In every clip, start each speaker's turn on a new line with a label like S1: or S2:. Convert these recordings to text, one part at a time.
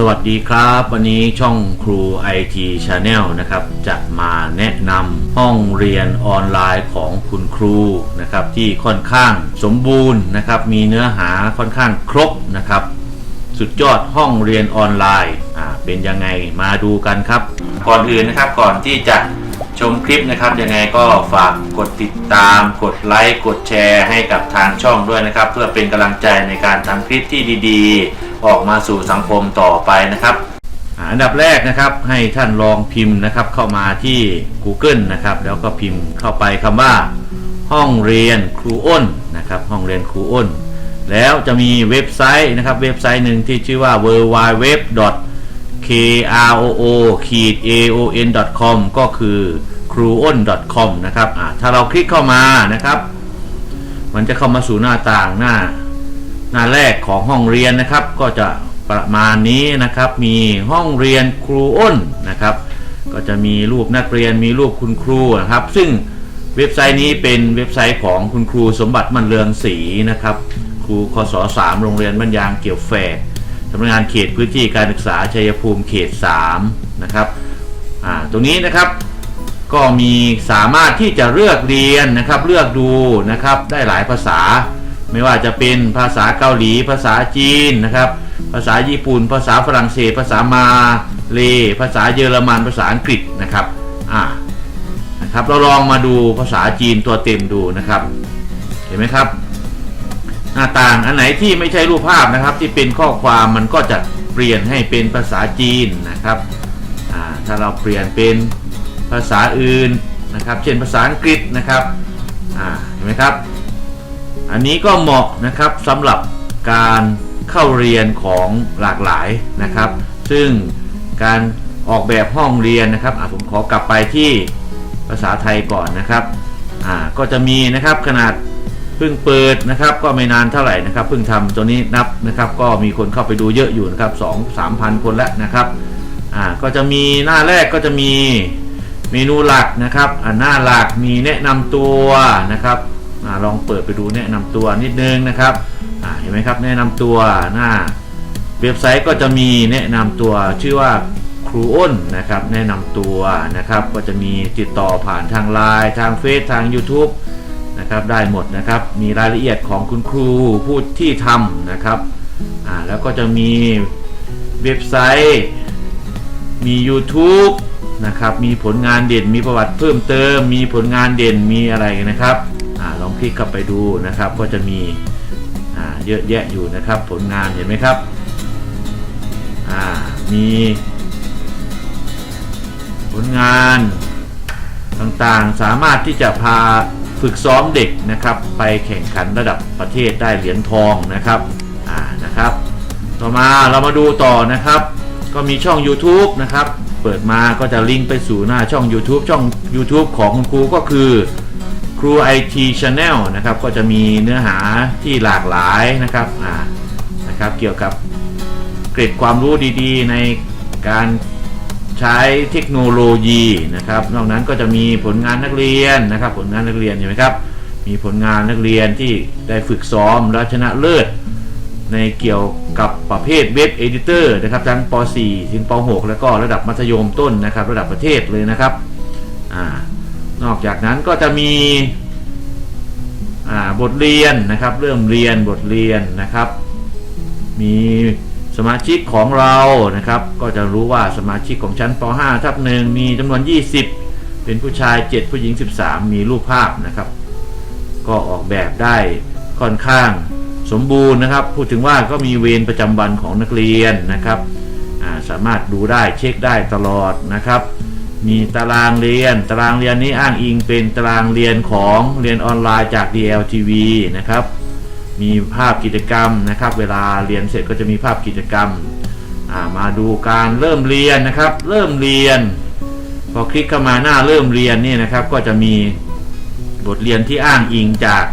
S1: สวัสดีครับ วันนี้ช่องครู IT Channel นะครับ จะมาแนะนำห้องเรียนออนไลน์ของคุณครูนะครับ ที่ค่อนข้างสมบูรณ์นะครับ มีเนื้อหาค่อนข้างครบนะครับ สุดยอดห้องเรียนออนไลน์อ่าเป็นยังไงมาดูกันครับ ก่อนอื่นนะครับก่อนที่จะ ชมคลิปนะครับยังไงก็ฝากกดติดตาม กดไลค์กดแชร์ให้กับทางช่องด้วยนะครับ เพื่อเป็นกำลังใจในการทำคลิปที่ดีๆ ออกมาสู่สังคมต่อไปนะครับอันดับแรกนะครับให้ท่านลองพิมพ์นะครับเข้ามาที่ Google นะครับแล้วก็พิมพ์เข้าไปคำว่า ห้องเรียนครูอ้นนะครับห้องเรียนครูอ้น แล้วจะมีเว็บไซต์นะครับเว็บไซต์หนึ่งที่ชื่อว่า w w w k r o o a o n com ก็คือ c r u o n com นะครับถ้าเราคลิกเข้ามานะครับ มันจะเข้ามาสู่หน้าต่างหน้า หน้าแรกของห้องเรียนนะครับ ก็จะประมาณนี้นะครับ มีห้องเรียนครูอ้นนะครับ ก็จะมีรูปนักเรียนมีรูปคุณครูนะครับ ซึ่งเว็บไซต์นี้เป็นเว็บไซต์ของคุณครูสมบัติมันเรืองศรีนะครับ ครูคศ3โรงเรียนบ้านยางเกี่ยวแฝก สำนักงานเขตพื้นที่การศึกษาชัยภูมิเขต3นะครับตรงนี้นะครับก็มีสามารถที่จะเลือกเรียนนะครับเลือกดูนะครับได้หลายภาษา ไม่ว่าจะเป็นภาษาเกาหลี ภาษาจีนนะครับภาษาญี่ปุ่น ภาษาฝรั่งเศส ภาษามาเล ภาษาเยอรมัน ภาษาอังกฤษนะครับอ่านะครับเราลองมาดูภาษาจีนตัวเต็มดูนะครับ เห็นไหมครับ หน้าต่างอันไหนที่ไม่ใช่รูปภาพนะครับ ที่เป็นข้อความมันก็จะเปลี่ยนให้เป็นภาษาจีนนะครับถ้าเราเปลี่ยนเป็นภาษาอื่นนะครับ เช่นภาษาอังกฤษนะครับเห็นไหมครับ อันนี้ก็เหมาะนะครับสำหรับการเข้าเรียนของหลากหลายนะครับ ซึ่งการออกแบบห้องเรียนนะครับผมขอกลับไปที่ภาษาไทยก่อนนะครับก็จะมีนะครับขนาด เพิ่งเปิดนะครับก็ไม่นานเท่าไหร่นะครับเพิ่งทำตัวนี้นับนะครับ ก็มีคนเข้าไปดูเยอะอยู่นะครับสองสามพันคนแล้วนะครับอ่าก็จะมีหน้าแรกก็จะมีเมนูหลักนะครับอ่าหน้าหลักมีแนะนำตัวนะครับอาลองเปิดไปดูแนะนำตัวนิดนึงนะครับอ่าเห็นไหมครับแนะนำตัวหน้าเว็บไซต์ก็จะมีแนะนำตัวชื่อว่าครูอ้นนะครับแนะนำตัวนะครับก็จะมีติดต่อผ่านทางไลน์ทางเฟซทาง YouTube นะครับได้หมดนะครับ มีรายละเอียดของคุณครูผู้ที่ทำนะครับอ่าแล้วก็จะมีเว็บไซต์ มี YouTube นะครับ มีผลงานเด่น มีประวัติเพิ่มเติม มีผลงานเด่น มีอะไรนะครับอาลองคลิกเข้าไปดูนะครับ ก็จะมีอ่าเยอะแยะอยู่นะครับ ผลงานเห็นไหมครับอ่ามีผลงานต่างๆ สามารถที่จะพา ฝึกซ้อมเด็กนะครับ ไปแข่งขันระดับประเทศได้เหรียญทองนะครับอ่านะครับ ต่อมาเรามาดูต่อนะครับ ก็มีช่อง YouTube นะครับ เปิดมาก็จะลิงก์ไปสู่หน้าช่อง YouTube ช่อง YouTube ของคุณครูก็คือครู IT Channel นะครับก็จะมีเนื้อหาที่หลากหลายนะครับอ่านะครับเกี่ยวกับเกร็ดความรู้ดีๆ ในการ ใช้เทคโนโลยีนะครับ นอกนั้นก็จะมีผลงานนักเรียนนะครับ ผลงานนักเรียนเห็นไหมครับ มีผลงานนักเรียนที่ได้ฝึกซ้อมและชนะเลิศในเกี่ยวกับประเภทเว็บเอดิเตอร์นะครับทั้งป .4 ถึงป .6 แล้วก็ระดับมัธยมต้นนะครับ ระดับประเทศเลยนะครับอนอกจากนั้นก็จะมีบทเรียนนะครับ เริ่มเรียนบทเรียนนะครับ มี สมาชิกของเรานะครับ ก็จะรู้ว่าสมาชิกของชั้นป .5 ทับหนึ่งมีจำนวน 20 เป็นผู้ชาย 7 ผู้หญิง 13 มีรูปภาพนะครับ ก็ออกแบบได้ค่อนข้างสมบูรณ์นะครับ พูดถึงว่าก็มีเวรประจำวันของนักเรียนนะครับาสามารถดูได้เช็คได้ตลอดนะครับ มีตารางเรียน ตารางเรียนนี้อ้างอิงเป็นตารางเรียนของเรียนออนไลน์จาก DLTV นะครับ มีภาพกิจกรรมนะครับ เวลาเรียนเสร็จก็จะมีภาพกิจกรรม มาดูการเริ่มเรียนนะครับ เริ่มเรียน พอคลิกเข้ามาหน้าเริ่มเรียนนี่นะครับ ก็จะมีบทเรียนที่อ้างอิงจาก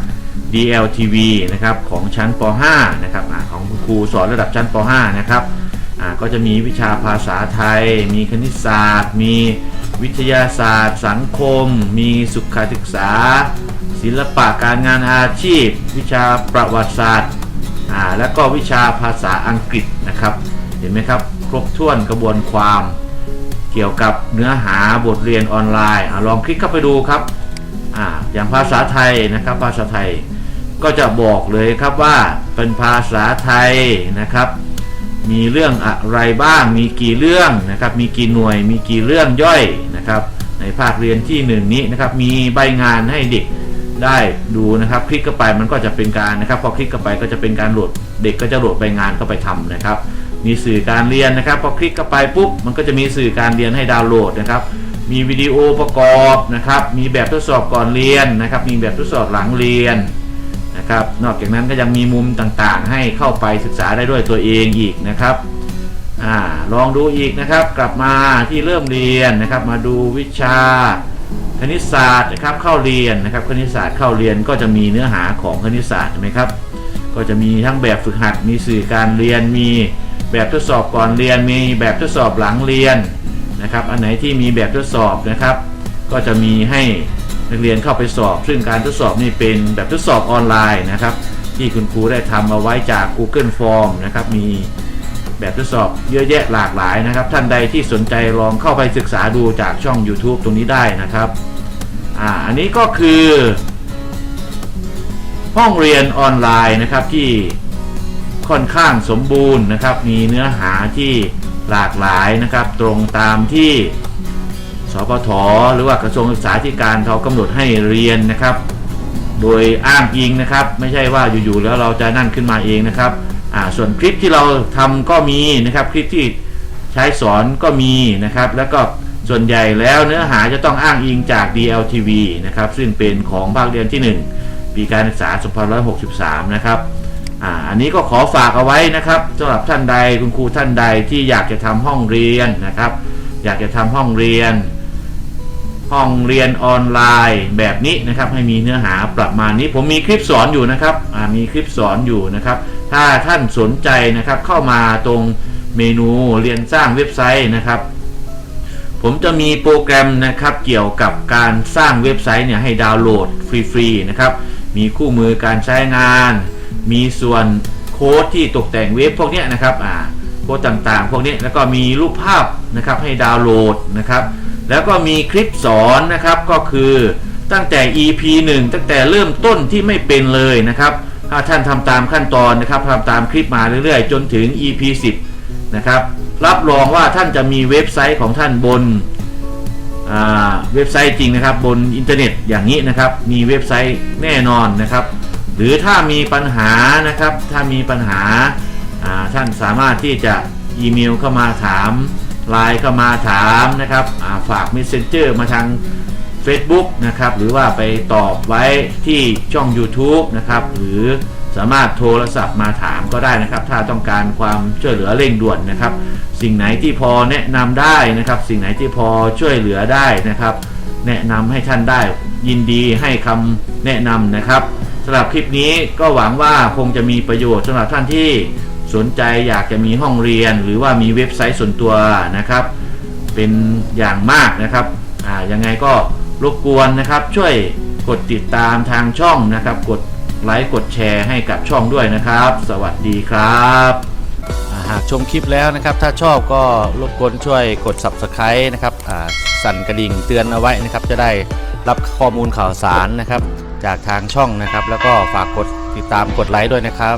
S1: DLTV นะครับของชั้นป .5 นะครับอของครูสอนระดับชั้นป .5 นะครับก็จะมีวิชาภาษาไทย มีคณิตศาสตร์ มีวิทยาศาสตร์ สังคม มีสุขศึกษา ศิลปะการงานอาชีพ วิชาประวัติศาสตร์อ่าแล้วก็วิชาภาษาอังกฤษนะครับ เห็นไหมครับ ครบถ้วนกระบวนความ เกี่ยวกับเนื้อหาบทเรียนออนไลน์อลองคลิกเข้าไปดูครับออย่างภาษาไทยนะครับ ภาษาไทยก็จะบอกเลยครับว่าเป็นภาษาไทยนะครับ มีเรื่องอะไรบ้าง มีกี่เรื่องนะครับ มีกี่หน่วย มีกี่เรื่องย่อยนะครับ ในภาคเรียนที่หนึ่งนี้นะครับ มีใบงานให้เด็ก ได้ดูนะครับ คลิกเข้าไปมันก็จะเป็นการนะครับ พอคลิกเข้าไปก็จะเป็นการโหลดเด็กก็จะโหลดใบงานเข้าไปทำนะครับ มีสื่อการเรียนนะครับ พอคลิกเข้าไปปุ๊บมันก็จะมีสื่อการเรียนให้ดาวน์โหลดนะครับ มีวิดีโอประกอบนะครับ มีแบบทดสอบก่อนเรียนนะครับ มีแบบทดสอบหลังเรียนนะครับ นอกจากนั้นก็ยังมีมุมต่างๆ ให้เข้าไปศึกษาได้ด้วยตัวเองอีกนะครับอลองดูอีกนะครับ กลับมาที่เริ่มเรียนนะครับ มาดูวิชา คณิตศาสตร์นะครับเข้าเรียนนะครับคณิตศาสตร์เข้าเรียนก็จะมีเนื้อหาของคณิตศาสตร์ใช่ไหมครับก็จะมีทั้งแบบฝึกหัดมีสื่อการเรียนมีแบบทดสอบก่อนเรียนมีแบบทดสอบหลังเรียนนะครับอันไหนที่มีแบบทดสอบนะครับ ก็จะมีให้นักเรียนเข้าไปสอบ ซึ่งการทดสอบนี่เป็นแบบทดสอบออนไลน์นะครับ ที่คุณครูได้ทำเอาไว้จาก Google Form นะครับมี แบบทดสอบเยอะแยะหลากหลายนะครับ ท่านใดที่สนใจลองเข้าไปศึกษาดูจากช่อง YouTube ตรงนี้ได้นะครับอ่าอันนี้ก็คือ ห้องเรียนออนไลน์นะครับที่ค่อนข้างสมบูรณ์นะครับ มีเนื้อหาที่หลากหลายนะครับ ตรงตามที่สพทหรือว่ากระทรวงศึกษาธิการเขากำหนดให้เรียนนะครับ โดยอ้างอิงนะครับ ไม่ใช่ว่าอยู่ๆแล้วเราจะนั่นขึ้นมาเองนะครับ อ่าส่วนคลิปที่เราทำก็มีนะครับคลิปที่ใช้สอนก็มีนะครับ แล้วก็ส่วนใหญ่แล้วเนื้อหาจะต้องอ้างอิงจาก DLTV นะครับซึ่งเป็นของภาคเรียนที่ 1 ปีการศึกษา 2563 นะครับอ่าอันนี้ก็ขอฝากเอาไว้นะครับสำหรับท่านใดคุณครูท่านใดที่อยากจะทำห้องเรียนนะครับ อยากจะทำห้องเรียน ห้องเรียนออนไลน์แบบนี้นะครับ ให้มีเนื้อหาประมาณนี้ ผมมีคลิปสอนอยู่นะครับมีคลิปสอนอยู่นะครับ ถ้าท่านสนใจนะครับ เข้ามาตรงเมนูเรียนสร้างเว็บไซต์นะครับ ผมจะมีโปรแกรมนะครับเกี่ยวกับการสร้างเว็บไซต์เนี่ยให้ดาวน์โหลดฟรีๆนะครับ มีคู่มือการใช้งาน มีส่วนโค้ดที่ตกแต่งเว็บพวกนี้นะครับอ่าโค้ดต่างๆ พวกนี้แล้วก็มีรูปภาพนะครับให้ดาวน์โหลดนะครับ แล้วก็มีคลิปสอนนะครับก็คือตั้งแต่ EP 1 ตั้งแต่เริ่มต้นที่ไม่เป็นเลยนะครับถ้าท่านทำตามขั้นตอนนะครับทำตามคลิปมาเรื่อยๆ จนถึง EP 10นะครับรับรองว่าท่านจะมีเว็บไซต์ของท่านบนเว็บไซต์จริงนะครับบนอินเทอร์เน็ตอย่างนี้นะครับ มีเว็บไซต์แน่นอนนะครับ หรือถ้ามีปัญหานะครับ ถ้ามีปัญหาท่านสามารถที่จะอีเมลเข้ามาถาม ไลน์เข้ามาถามนะครับาฝาก Messenger มาทาง Facebook นะครับหรือว่าไปตอบไว้ที่ช่อง YouTube นะครับหรือสามารถโทรศัพท์มาถามก็ได้นะครับ ถ้าต้องการความช่วยเหลือเร่งด่วนนะครับ สิ่งไหนที่พอแนะนำได้นะครับ สิ่งไหนที่พอช่วยเหลือได้นะครับ แนะนำให้ท่านได้ยินดีให้คำแนะนำนะครับสำหรับคลิปนี้ก็หวังว่าคงจะมีประโยชน์สำหรับท่านที่ สนใจอยากจะมีห้องเรียน หรือว่ามีเว็บไซต์ส่วนตัวนะครับ เป็นอย่างมากนะครับอ่ายังไงก็รบกวนนะครับ ช่วยกดติดตามทางช่องนะครับ กดไลค์กดแชร์ให้กับช่องด้วยนะครับ สวัสดีครับ
S2: หากชมคลิปแล้วนะครับ ถ้าชอบก็รบกวนช่วยกด subscribe นะครับสั่นกระดิ่งเตือนเอาไว้นะครับ จะได้รับข้อมูลข่าวสารนะครับ จากทางช่องนะครับ แล้วก็ฝากกดติดตามกดไลค์ด้วยนะครับ